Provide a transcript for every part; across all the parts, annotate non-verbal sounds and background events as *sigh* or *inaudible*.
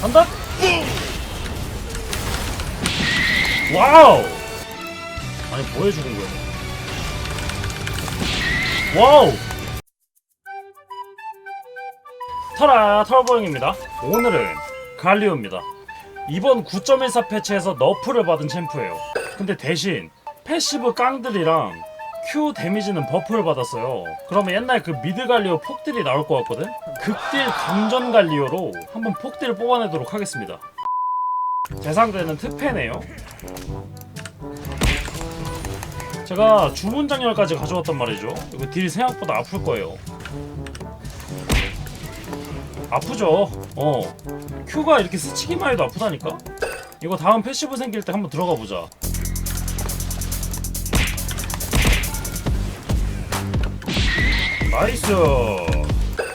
간다. 와우. 아니 뭐해 죽은 거야? 와우. 터라 털보영입니다. 오늘은 갈리오입니다. 이번 9.14 패치에서 너프를 받은 챔프예요. 근데 대신 패시브 깡들이랑 Q 데미지는 버프를 받았어요. 그러면 옛날 그 미드 갈리오 폭딜이 나올 것 같거든? 극딜 감전 갈리오로 한번 폭딜 뽑아내도록 하겠습니다. 제 상대는 특패네요. 제가 주문장렬까지 가져왔단 말이죠. 이거 딜 생각보다 아플 거예요. 아프죠? 어. Q가 이렇게 스치기만 해도 아프다니까? 이거 다음 패시브 생길 때 한번 들어가 보자 나이스.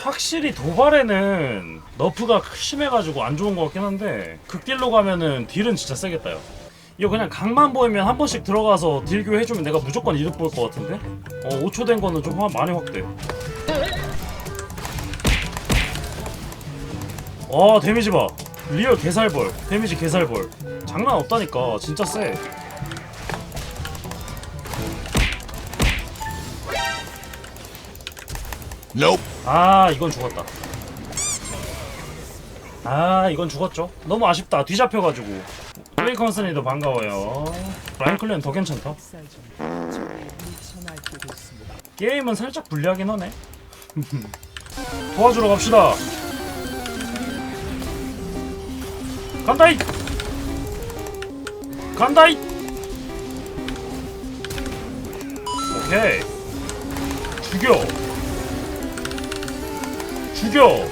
확실히 도발에는 너프가 심해가지고 안 좋은 것 같긴 한데 극딜로 가면은 딜은 진짜 세겠다요. 이거 그냥 각만 보이면 한 번씩 들어가서 딜 교 해주면 내가 무조건 이득 볼 것 같은데? 어 5초 된 거는 좀 화- 많이 확대. 와 데미지 봐. 리얼 개살벌. 데미지 개살벌. 장난 없다니까. 진짜 세 Nope. 아 이건 죽었다. 아 이건 죽었죠? 너무 아쉽다. 뒤잡혀가지고. 플레이컨슨이도 반가워요. 라인클리언 더 괜찮다. 게임은 살짝 불리하긴 하네. *laughs* 도와주러 갑시다. 간다이 간다이 오케이. 죽여 죽여.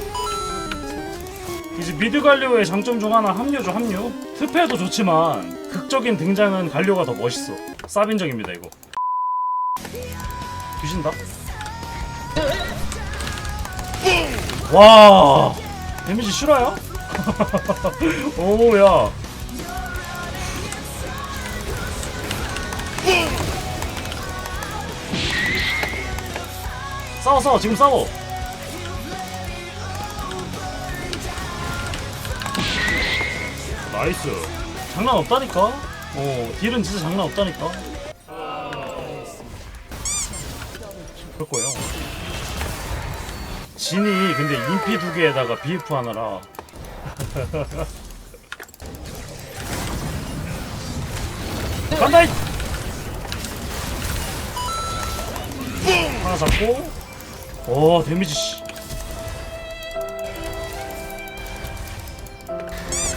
이제 미드 갈리오의 장점 중 하나 합류죠 합류. 특패도 좋지만 극적인 등장은 갈리오가 더 멋있어. 쌉인정입니다 이거. 뒤진다. 와 데미지 실화야? *laughs* 오야. 싸워 싸워 지금 싸워 나이스. 장난 없다니까. 어 딜은 진짜 장난 없다니까. 그럴 거예요. 진이 근데 인피 두 개에다가 BF 하나라. *laughs* 간다! 이 하나 잡고. 오 데미지 씨.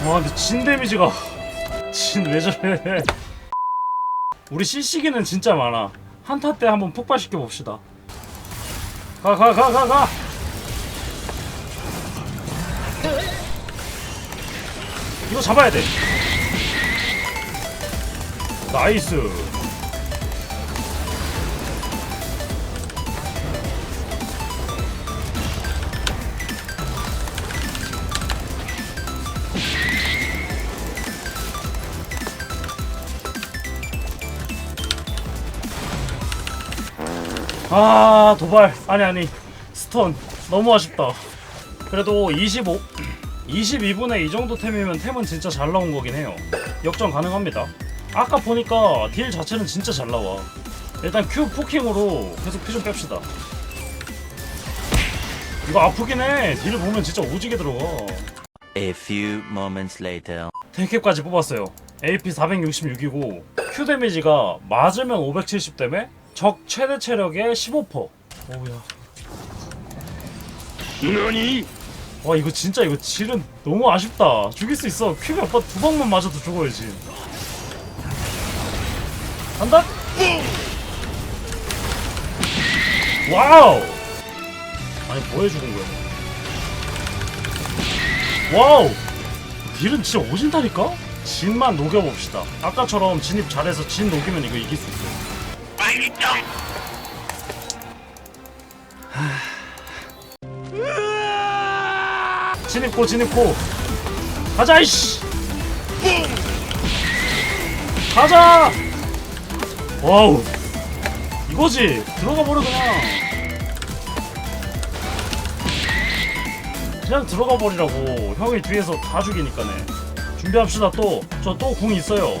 와 근데 진 데미지가 진 왜 저래? 우리 CC기는 진짜 많아. 한타 때 한번 폭발시켜 봅시다. 가 가 가 가가! 이거 잡아야 돼. 나이스 아 도발. 아니 아니. 스턴. 너무 아쉽다. 그래도 25 22분에 이 정도 템이면 템은 진짜 잘 나온 거긴 해요. 역전 가능합니다. 아까 보니까 딜 자체는 진짜 잘 나와. 일단 Q 포킹으로 계속 피 좀 뺍시다. 이거 아프긴 해딜 보면 진짜 오지게 들어가. A few moments later. 탱캡까지 뽑았어요. AP 466이고 Q 데미지가 맞으면 570 때문에 적 최대 체력의 15%. 오야. Nani? 와 이거 진짜 이거 질은 너무 아쉽다. 죽일 수 있어. 몇번두 방만 맞아도 죽어야지. 간다. 와우. 아니 뭐해 죽은 거야? 와우. 딜은 진짜 오진다니까? 진만 녹여봅시다. 아까처럼 진입 잘해서 진 녹이면 이거 이길 수 있어요. 진입고 진입고. 가자 이씨. 가자. 와우. 이거지. 들어가 버려 그냥 그냥 들어가 버리라고. 형이 뒤에서 다 죽이니까네. 준비합시다 또. 저 또 궁 있어요.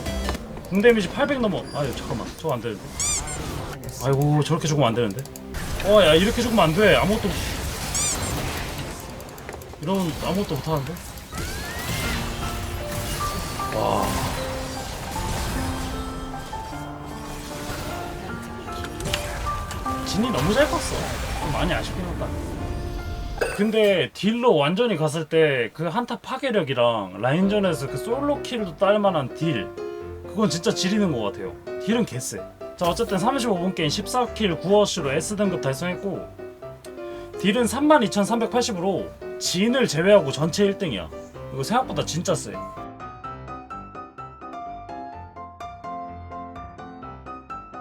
궁 데미지 800 넘어. 아유 잠깐만. 저거 안 되는데 아이고 저렇게 죽으면 안 되는데. 어야 이렇게 죽으면 안돼. 아무것도 이러면 아무것도 못하는데? 와. 진이 너무 잘 컸어. 좀 많이 아쉽긴 하다. 근데 딜로 완전히 갔을 때 그 한타 파괴력이랑 라인전에서 그 솔로 킬도 딸만한 딜 그건 진짜 지리는 것 같아요. 딜은 개쎄 자 어쨌든 35분 게임 14킬 9어시로 S등급 달성했고 딜은 32,380으로 진을 제외하고 전체 1등이야. 이거 생각보다 진짜 쎄